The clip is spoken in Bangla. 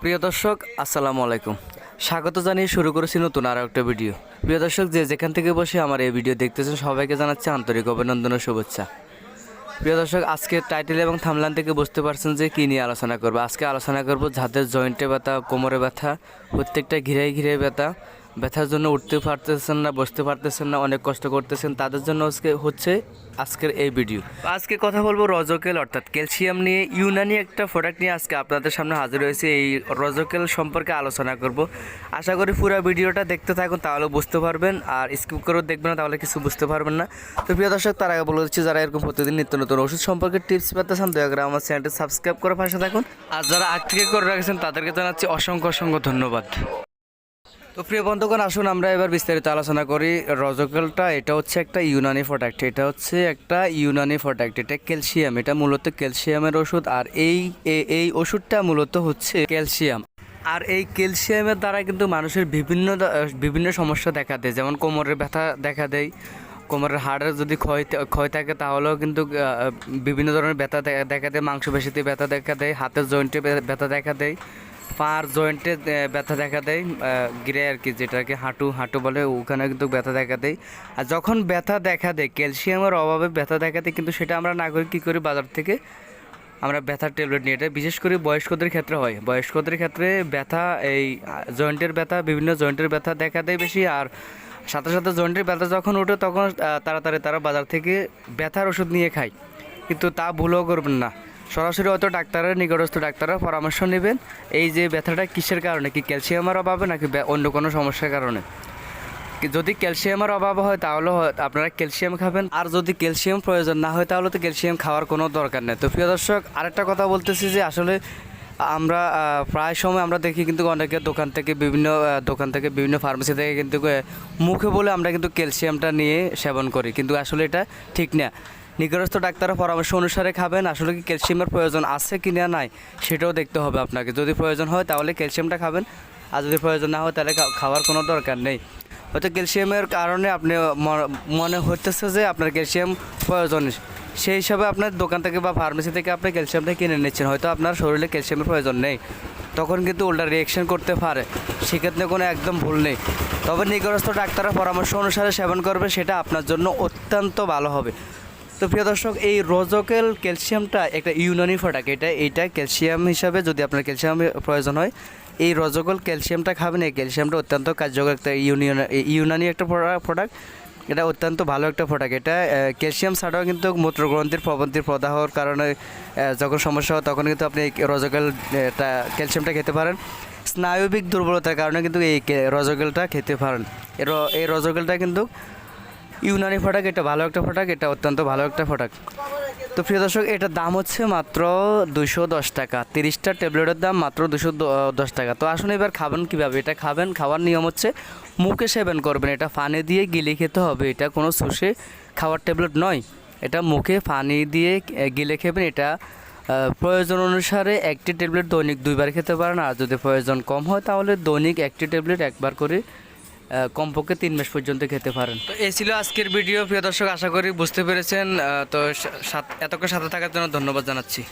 প্রিয় দর্শক, আসসালামু আলাইকুম। স্বাগত জানিয়ে শুরু করেছি নতুন আরও একটা ভিডিও। প্রিয় দর্শক, যে যেখান থেকে বসে আমার এই ভিডিও দেখতেছেন, সবাইকে জানাচ্ছে আন্তরিক অভিনন্দন ও শুভেচ্ছা। প্রিয় দর্শক, আজকে টাইটেল এবং থামলান থেকে বুঝতে পারছেন যে কী নিয়ে আলোচনা করব। আজকে আলোচনা করব যাদের জয়েন্টে ব্যথা, কোমরে ব্যথা, প্রত্যেকটা ঘিরে ঘিরে ব্যথা। ব্যথার জন্য উঠতে পারতেছেন না, বসতে পারতেছেন না, অনেক কষ্ট করতেছেন, তাদের জন্য আজকে হচ্ছে আজকের এই ভিডিও আজকে কথা বলব রজকেল অর্থাৎ ক্যালসিয়াম নিয়ে, ইউনানি একটা প্রোডাক্ট নিয়ে আজকে আপনাদের সামনে হাজির হয়েছে, এই রজকেল সম্পর্কে আলোচনা করব। আশা করি পুরো ভিডিওটা দেখতে থাকুন, তাহলে বুঝতে পারবেন, আর স্কিপ করেও দেখবেন না, তাহলে কিছু বুঝতে পারবেন না। তো প্রিয় দর্শক, তার আগে বলে দিচ্ছি, যারা এরকম প্রতিদিন নিত্য নতুন ওষুধ সম্পর্কে টিপস পেতে চান দয়া করে আমার চ্যানেলটি সাবস্ক্রাইব করে পাশে থাকুন। আর যারা আগ থেকে করে রাখছেন, তাদেরকে জানাচ্ছি অসংখ্য অসংখ্য ধন্যবাদ। তো প্রিয় বন্ধুগণ, আসুন আমরা এবার বিস্তারিত আলোচনা করি। রজকেলটা, এটা হচ্ছে একটা ইউনানি প্রোডাক্ট। এটা হচ্ছে একটা ইউনানি প্রোডাক্ট। এটা ক্যালসিয়াম। এটা মূলত ক্যালসিয়ামের ওষুধ। আর এই এই ওষুধটা মূলত হচ্ছে ক্যালসিয়াম। আর এই ক্যালসিয়ামের দ্বারা কিন্তু মানুষের বিভিন্ন বিভিন্ন সমস্যা দেখা দেয়। যেমন কোমরের ব্যথা দেখা দেয়। কোমরের হাড়ের যদি ক্ষয় ক্ষয় থাকে, তাহলেও কিন্তু বিভিন্ন ধরনের ব্যথা দেখা দেয়। মাংসপেশিতে ব্যথা দেখা দেয়। হাতের জয়েন্টে ব্যথা দেখা দেয়। পার জয়েন্টে ব্যথা দেখা দেয় গিরে আর কি, যেটাকে হাঁটু হাঁটু বলে ওখানে কিন্তু ব্যথা দেখা দেয়। আর যখন ব্যথা দেখা দেয়, ক্যালসিয়ামের অভাবে ব্যথা দেখা দেয়, কিন্তু সেটা আমরা না করি কী করি বাজার থেকে? আমরা ব্যথার ট্যাবলেট নিয়ে এটা বিশেষ করে বয়স্কদের ক্ষেত্রে হয়। বয়স্কদের ক্ষেত্রে ব্যথা, এই জয়েন্টের ব্যথা, বিভিন্ন জয়েন্টের ব্যথা দেখা দেয় বেশি। আর সাথে সাথে জয়েন্টের ব্যথা যখন ওঠে, তখন তাড়াতাড়ি তারা বাজার থেকে ব্যথার ওষুধ নিয়ে খায়। কিন্তু তা ভুলও করবেন না। সরাসরি হয়তো ডাক্তারের নিকটস্থ ডাক্তারের পরামর্শ নেবেন। এই যে ব্যথাটা কিসের কারণে? কি ক্যালসিয়ামের অভাবে নাকি অন্য কোনো সমস্যার কারণে? যদি ক্যালসিয়ামের অভাব হয় তাহলে আপনারা ক্যালসিয়াম খাবেন। আর যদি ক্যালসিয়াম প্রয়োজন না হয় তাহলে তো ক্যালসিয়াম খাওয়ার কোনো দরকার নেই। তো প্রিয় দর্শক, আরেকটা কথা বলতেছি যে আসলে আমরা প্রায় সময় আমরা দেখি কিন্তু অনেকের দোকান থেকে বিভিন্ন দোকান থেকে বিভিন্ন ফার্মেসি থেকে কিন্তু মুখে বলে আমরা কিন্তু ক্যালসিয়ামটা নিয়ে সেবন করি। কিন্তু আসলে এটা ঠিক না। নিকটস্থ ডাক্তারের পরামর্শ অনুসারে খাবেন। আসলে কি ক্যালসিয়ামের প্রয়োজন আছে কি না নাই, সেটাও দেখতে হবে আপনাকে। যদি প্রয়োজন হয় তাহলে ক্যালসিয়ামটা খাবেন, আর যদি প্রয়োজন না হয় তাহলে খাওয়ার কোনো দরকার নেই। হয়তো ক্যালসিয়ামের কারণে আপনি মনে হতেছে যে আপনার ক্যালসিয়াম প্রয়োজন। সেই হিসাবে আপনার দোকান থেকে বা ফার্মেসি থেকে আপনি ক্যালসিয়ামটা কিনে নিচ্ছেন। হয়তো আপনার শরীরে ক্যালসিয়ামের প্রয়োজন নেই। তখন কিন্তু উল্টা রিয়েকশন করতে পারে। সেক্ষেত্রে কোনো একদম ভুল নেই। তবে নিকটস্থ ডাক্তারের পরামর্শ অনুসারে সেবন করবে, সেটা আপনার জন্য অত্যন্ত ভালো হবে। তো প্রিয় দর্শক, এই রোজোকেল ক্যালসিয়ামটা একটা ইউনানি প্রোডাক্ট। এটা এইটা ক্যালসিয়াম হিসাবে যদি আপনার ক্যালসিয়াম প্রয়োজন হয়, এই রজোকল ক্যালসিয়ামটা খাবেন। এই ক্যালসিয়ামটা অত্যন্ত কার্যকর একটা ইউনিয়ন ইউনানি একটা প্রোডাক্ট। এটা অত্যন্ত ভালো একটা প্রোডাক্ট। এটা ক্যালসিয়াম ছাড়াও কিন্তু মূত্রগ্রন্থির প্রবন্ধির প্রদাহর কারণে যখন সমস্যা হয়, তখন কিন্তু আপনি রজোকেল এটা ক্যালসিয়ামটা খেতে পারেন। স্নায়বিক দুর্বলতার কারণে কিন্তু এই রজোকেলটা খেতে পারেন। এর, এই রজোকেলটা কিন্তু ইউনানি ফটাক, এটা ভালো একটা প্রোডাক্ট এটা অত্যন্ত ভালো একটা প্রোডাক্ট তো প্রিয় দর্শক, এটার দাম হচ্ছে মাত্র দুশো দশ টাকা। তিরিশটা ট্যাবলেটের দাম মাত্র দুশো দশ টাকা। তো আসুন এবার খাবেন কীভাবে? এটা খাবেন, খাওয়ার নিয়ম হচ্ছে মুখে সেবন করবেন। এটা পানি দিয়ে গিলে খেতে হবে। এটা কোনো শুষে খাওয়ার ট্যাবলেট নয়। এটা মুখে পানি দিয়ে গিলে খেবেন। এটা প্রয়োজন অনুসারে একটি ট্যাবলেট দৈনিক দুইবার খেতে পারেন। আর যদি প্রয়োজন কম হয়, তাহলে দৈনিক একটি ট্যাবলেট একবার করে কমপক্ষে তিন মাস পর্যন্ত খেতে পারেন। তো এই ছিল আজকের ভিডিও। প্রিয় দর্শক, আশা করি বুঝতে পেরেছেন। তো এতক্ষণ সাথে থাকার জন্য ধন্যবাদ জানাচ্ছি।